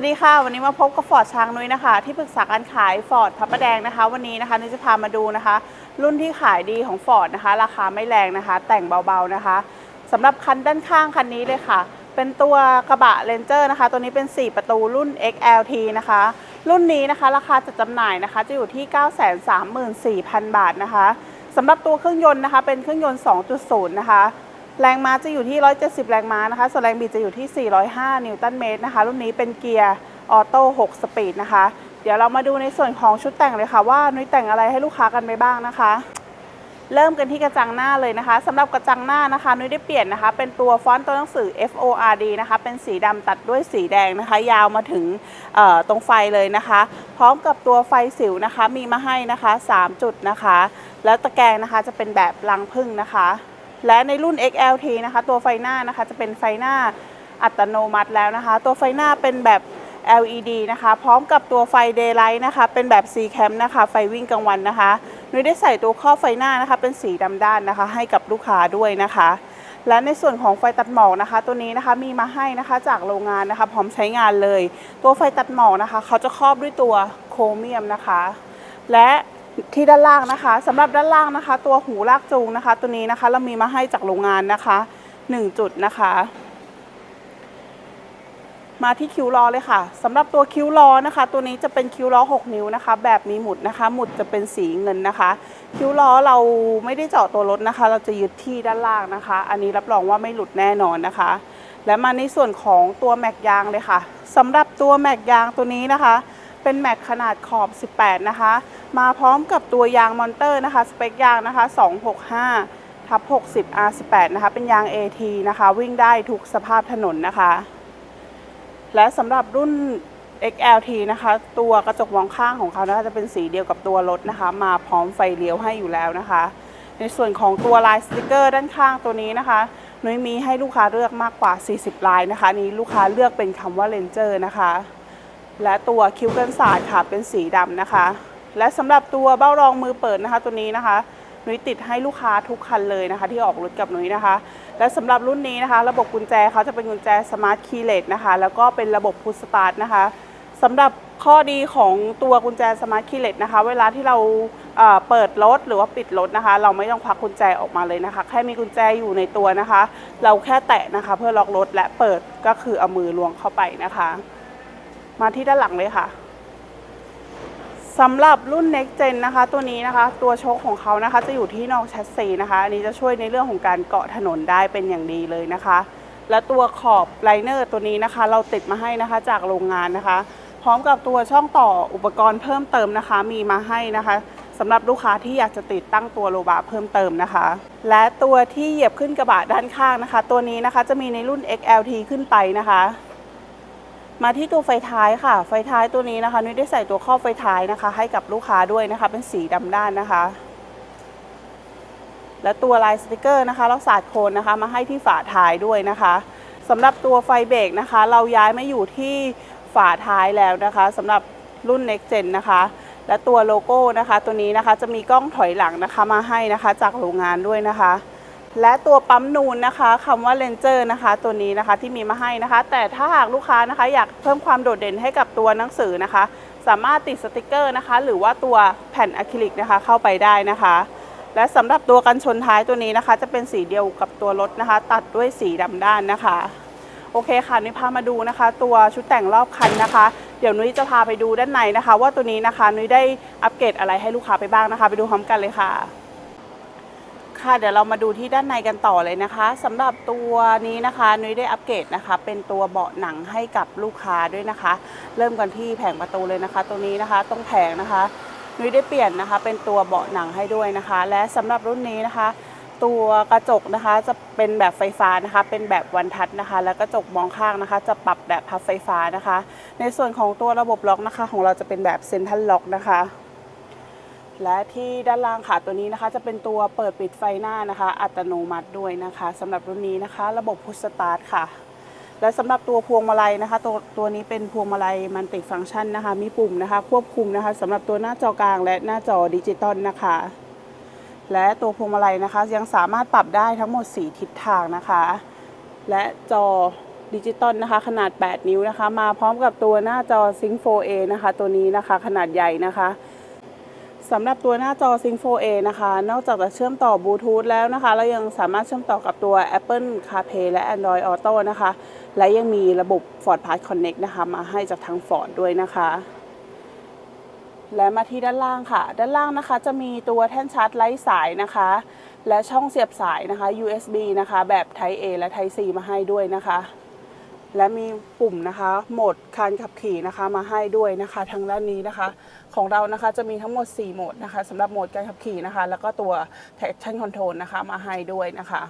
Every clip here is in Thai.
วัสดีค่ะ วันนี้มาพบกับฟอร์ดช้างนุ้ยนะคะ ที่ปรึกษาการขายฟอร์ดพระประแดงนะคะ วันนี้นะคะนุ้ยจะพามาดูนะคะ รุ่นที่ขายดีของฟอร์ดนะคะ ราคาไม่แรงนะคะ แต่งเบาๆนะคะสำหรับคันด้านข้างคันนี้เลยค่ะ เป็นตัวกระบะเลนเจอร์นะคะ ตัวนี้เป็น 4 ประตูรุ่น XLT นะคะ รุ่นนี้นะคะ ราคาจัดจำหน่ายนะคะ จะอยู่ที่ 934,000 บาทนะคะสำหรับตัวเครื่องยนต์นะคะ เป็นเครื่องยนต์ 2.0 นะคะ แรงม้าจะอยู่ที่ 170 แรงม้านะคะ ส่วนแรงบิดจะอยู่ที่ 405 นิวตันเมตรนะคะ รุ่นนี้เป็นเกียร์ออโต้ 6 สปีดนะคะ เดี๋ยวเรามาดูในส่วนของชุดแต่งเลยค่ะ ว่านุ้ยแต่งอะไรให้ลูกค้ากันไปบ้างนะคะ เริ่มกันที่กระจังหน้าเลยนะคะสำหรับกระจังหน้านะคะ นุ้ยได้เปลี่ยนนะคะ เป็นตัวฟอนต์ตัวหนังสือ F O R D นะคะ เป็นสีดำตัดด้วยสีแดงนะคะ ยาวมาถึงตรงไฟเลยนะคะ พร้อมกับตัวไฟสิวนะคะ มีมาให้นะคะ 3 จุดนะคะ แล้วตะแกรงนะคะจะเป็นแบบรังพึ่งนะคะ และในรุ่น XLT นะคะ ตัวไฟหน้านะคะจะเป็นไฟหน้าอัตโนมัติแล้วนะคะ ตัวไฟหน้าเป็นแบบ LED นะคะ พร้อมกับตัวไฟ Daylight นะคะ เป็นแบบ C cam นะคะ ไฟวิ่งกลางวันนะคะนุ้ยได้ใส่ตัวครอบไฟหน้านะคะ เป็นสีดำด้านนะคะ ให้กับลูกค้าด้วยนะคะ และในส่วนของไฟตัดหมอกนะคะ ตัวนี้นะคะมีมาให้นะคะจากโรงงานนะคะ พร้อมใช้งานเลย ตัวไฟตัดหมอกนะคะ เขาจะครอบด้วยตัวโครเมียมนะคะ และ ที่ด้านล่างนะคะสำหรับด้านล่างนะคะ ตัวหูลากจูงนะคะ ตัวนี้นะคะเรามีมาให้จากโรงงานนะคะ 1 จุดนะคะ มาที่คิ้วล้อเลยค่ะสำหรับตัวคิ้วล้อนะคะ ตัวนี้จะเป็นคิ้วล้อ 6 นิ้วนะคะ แบบมีหมุดนะคะ หมุดจะเป็นสีเงินนะคะ คิ้วล้อเราไม่ได้เจาะตัวรถนะคะ เราจะยึดที่ด้านล่างนะคะ อันนี้รับรองว่าไม่หลุดแน่นอนนะคะ และมาในส่วนของตัวแม็กยางเลยค่ะสำหรับตัวแม็กยางตัวนี้นะคะ เป็นแม็กขนาดขอบ 18 นะคะ มาพร้อมกับตัวยางมอนเตอร์นะคะ สเปคยางนะคะ 265ทับ60 R18 นะคะ เป็นยาง AT นะคะ วิ่งได้ทุกสภาพถนนนะคะ และสำหรับรุ่น XLT นะคะ ตัวกระจกมองข้างของเขานะคะจะเป็นสีเดียวกับตัวรถนะคะ มาพร้อมไฟเลี้ยวให้อยู่แล้วนะคะ ในส่วนของตัวลายสติกเกอร์ด้านข้างตัวนี้นะคะนุ้ยมีให้ลูกค้าเลือกมากกว่า 40 ลายนะคะนี้ลูกค้าเลือกเป็นคำว่า Ranger นะคะ และตัวคิ้วกันศาสตร์ค่ะเป็นสีดำนะคะ และสำหรับตัวเบ้ารองมือเปิดนะคะ ตัวนี้นะคะนุ้ยติดให้ลูกค้าทุกคันเลยนะคะ ที่ออกรถกับนุ้ยนะคะ และสำหรับรุ่นนี้นะคะ ระบบกุญแจเขาจะเป็นกุญแจสมาร์ทคีย์เลสนะคะ แล้วก็เป็นระบบพุชสตาร์ทนะคะสำหรับข้อดีของตัวกุญแจสมาร์ทคีย์เลสนะคะ เวลาที่เราเอ่อเปิดรถหรือว่าปิดรถนะคะ เราไม่ต้องควักกุญแจออกมาเลยนะคะ แค่มีกุญแจอยู่ในตัวนะคะ เราแค่แตะนะคะ เพื่อล็อกรถและเปิดก็คือเอามือล้วงเข้าไปนะคะ มาที่ด้านหลังเลยค่ะ สำหรับรุ่น Next Gen นะคะ ตัวนี้นะคะ ตัวโชคของเขานะคะ จะอยู่ที่นอกแชสซีนะคะ อันนี้จะช่วยในเรื่องของการเกาะถนนได้เป็นอย่างดีเลยนะคะ และตัวขอบไลเนอร์ตัวนี้นะคะ เราติดมาให้นะคะจากโรงงานนะคะ พร้อมกับตัวช่องต่ออุปกรณ์เพิ่มเติมนะคะ มีมาให้นะคะสำหรับลูกค้าที่อยากจะติดตั้งตัวโลบาเพิ่มเติมนะคะ และตัวที่เหยียบขึ้นกระบะด้านข้างนะคะ ตัวนี้นะคะจะมีในรุ่น XLT ขึ้นไปนะคะ มาที่ตัวไฟท้ายค่ะ ไฟท้ายตัวนี้นะคะนุ้ยได้ใส่ตัวครอบไฟท้ายนะคะ ให้กับลูกค้าด้วยนะคะ เป็นสีดำด้านนะคะ และตัวลายสติกเกอร์นะคะ เราสาดโคนนะคะ มาให้ที่ฝาท้ายด้วยนะคะสำหรับตัวไฟเบรกนะคะ เราย้ายมาอยู่ที่ฝาท้ายแล้วนะคะสำหรับรุ่น Next Gen นะคะ และตัวโลโก้นะคะ ตัวนี้นะคะจะมีกล้องถอยหลังนะคะมาให้นะคะ จากโรงงานด้วยนะคะ และตัวปั๊มนูนนะคะคำว่าเลนเจอร์นะคะ ตัวนี้นะคะที่มีมาให้นะคะ แต่ถ้าหากลูกค้านะคะ อยากเพิ่มความโดดเด่นให้กับตัวหนังสือนะคะ สามารถติดสติกเกอร์นะคะ หรือว่าตัวแผ่นอะคริลิกนะคะเข้าไปได้นะคะ และสำหรับตัวกันชนท้ายตัวนี้นะคะ จะเป็นสีเดียวกับตัวรถนะคะ ตัดด้วยสีดำด้านนะคะโอเคค่ะนุ้ยพามาดูนะคะ ตัวชุดแต่งรอบคันนะคะ เดี๋ยวนุ้ยจะพาไปดูด้านในนะคะ ว่าตัวนี้นะคะนุ้ยได้อัปเกรดอะไรให้ลูกค้าไปบ้างนะคะ ไปดูพร้อมกันเลยค่ะ ค่ะเดี๋ยวเรามาดูที่ด้านในกันต่อเลยนะคะสำหรับตัวนี้นะคะนุ้ยได้อัปเกรดนะคะ เป็นตัวเบาะหนังให้กับลูกค้าด้วยนะคะ เริ่มกันที่แผงประตูเลยนะคะ ตัวนี้นะคะตรงแผงนะคะนุ้ยได้เปลี่ยนนะคะ เป็นตัวเบาะหนังให้ด้วยนะคะ และสำหรับรุ่นนี้นะคะ ตัวกระจกนะคะจะเป็นแบบไฟฟ้านะคะ เป็นแบบวันทัดนะคะ แล้วกระจกมองข้างนะคะ จะปรับแบบพับไฟฟ้านะคะ ในส่วนของตัวระบบล็อกนะคะ ของเราจะเป็นแบบเซ็นทรัลล็อกนะคะ และที่ด้านล่างค่ะตัวนี้นะคะ จะเป็นตัวเปิดปิดไฟหน้านะคะ อัตโนมัติด้วยนะคะสำหรับรุ่นนี้นะคะ ระบบพุชสตาร์ทค่ะ และสำหรับตัวพวงมาลัยนะคะ ตัวตัวนี้เป็นพวงมาลัยมันติฟังก์ชันนะคะ มีปุ่มนะคะ ควบคุมนะคะสำหรับตัวหน้าจอกลางและหน้าจอดิจิตอลนะคะ และตัวพวงมาลัยนะคะ ยังสามารถปรับได้ทั้งหมด 4 ทิศทางนะคะ และจอดิจิตอลนะคะ ขนาด 8 นิ้วนะคะ มาพร้อมกับตัวหน้าจอ Sync 4A นะคะ ตัวนี้นะคะ ขนาดใหญ่นะคะ สำหรับตัวหน้าจอ Sync 4A นะคะ นอกจากจะเชื่อมต่อบลูทูธแล้วนะคะ เรายังสามารถเชื่อมต่อกับตัว Apple CarPlay และ Android Auto นะคะ และยังมีระบบ Ford Pass Connect นะคะ มาให้จากทาง Ford ด้วยนะคะ และมาที่ด้านล่างค่ะ ด้านล่างนะคะ จะมีตัวแท่นชาร์จไร้สายนะคะ และช่องเสียบสายนะคะ USB นะคะ แบบ Type A และ Type C มาให้ด้วยนะคะ และมีปุ่มนะคะโหมดการขับขี่นะคะมาให้ด้วยนะคะทางด้านนี้นะคะ ของเรานะคะจะมีทั้งหมด 4 โหมดนะคะสำหรับโหมดการขับขี่นะคะ แล้วก็ตัว traction control นะคะมาให้ด้วยนะคะ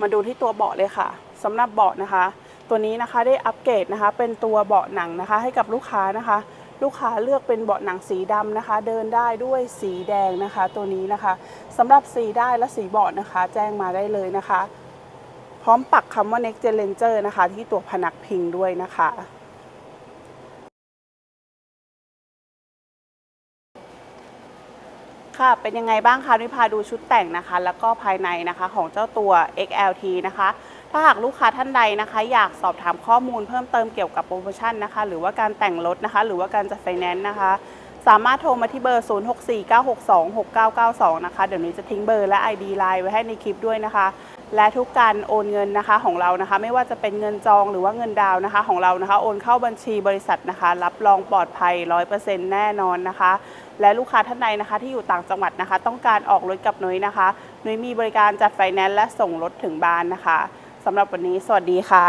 มาดูที่ตัวเบาะเลยค่ะสำหรับเบาะนะคะ ตัวนี้นะคะได้อัปเกรดนะคะ เป็นตัวเบาะหนังนะคะ ให้กับลูกค้านะคะ ลูกค้าเลือกเป็นเบาะหนังสีดำนะคะ เดินได้ด้วยสีแดงนะคะ ตัวนี้นะคะสำหรับสีได้และสีเบาะนะคะ แจ้งมาได้เลยนะคะ ร้อมปักคำว่า Next Gen Ranger นะคะ ที่ตัวพนักพิงด้วยนะคะ ค่ะ เป็นยังไงบ้างคะนุพาดูชุดแต่งนะคะ แล้วก็ภายในนะคะของเจ้าตัว XLT นะคะถ้าหากลูกค้าท่านใดนะคะ อยากสอบถามข้อมูลเพิ่มเติมเกี่ยวกับโปรโมชั่นนะคะ หรือว่าการแต่งรถนะคะ หรือว่าการจัดไฟแนนซ์นะคะ สามารถโทรมาที่เบอร์ 0649626992 นะคะ เดี๋ยวนี้จะทิ้งเบอร์และ ID Line ไว้ให้ในคลิปด้วยนะคะ และทุกการโอนเงินนะคะของเรานะคะ ไม่ว่าจะเป็นเงินจองหรือว่าเงินดาวนะคะ ของเรานะคะ โอนเข้าบัญชีบริษัทนะคะ รับรองปลอดภัย 100%แน่นอนนะคะ และลูกค้าท่านใดนะคะที่อยู่ต่างจังหวัดนะคะ ต้องการออกรถกับนุ้ยนะคะนุ้ยมีบริการจัดไฟแนนซ์และส่งรถถึงบ้านนะคะสำหรับวันนี้สวัสดีค่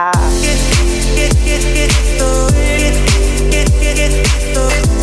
ะ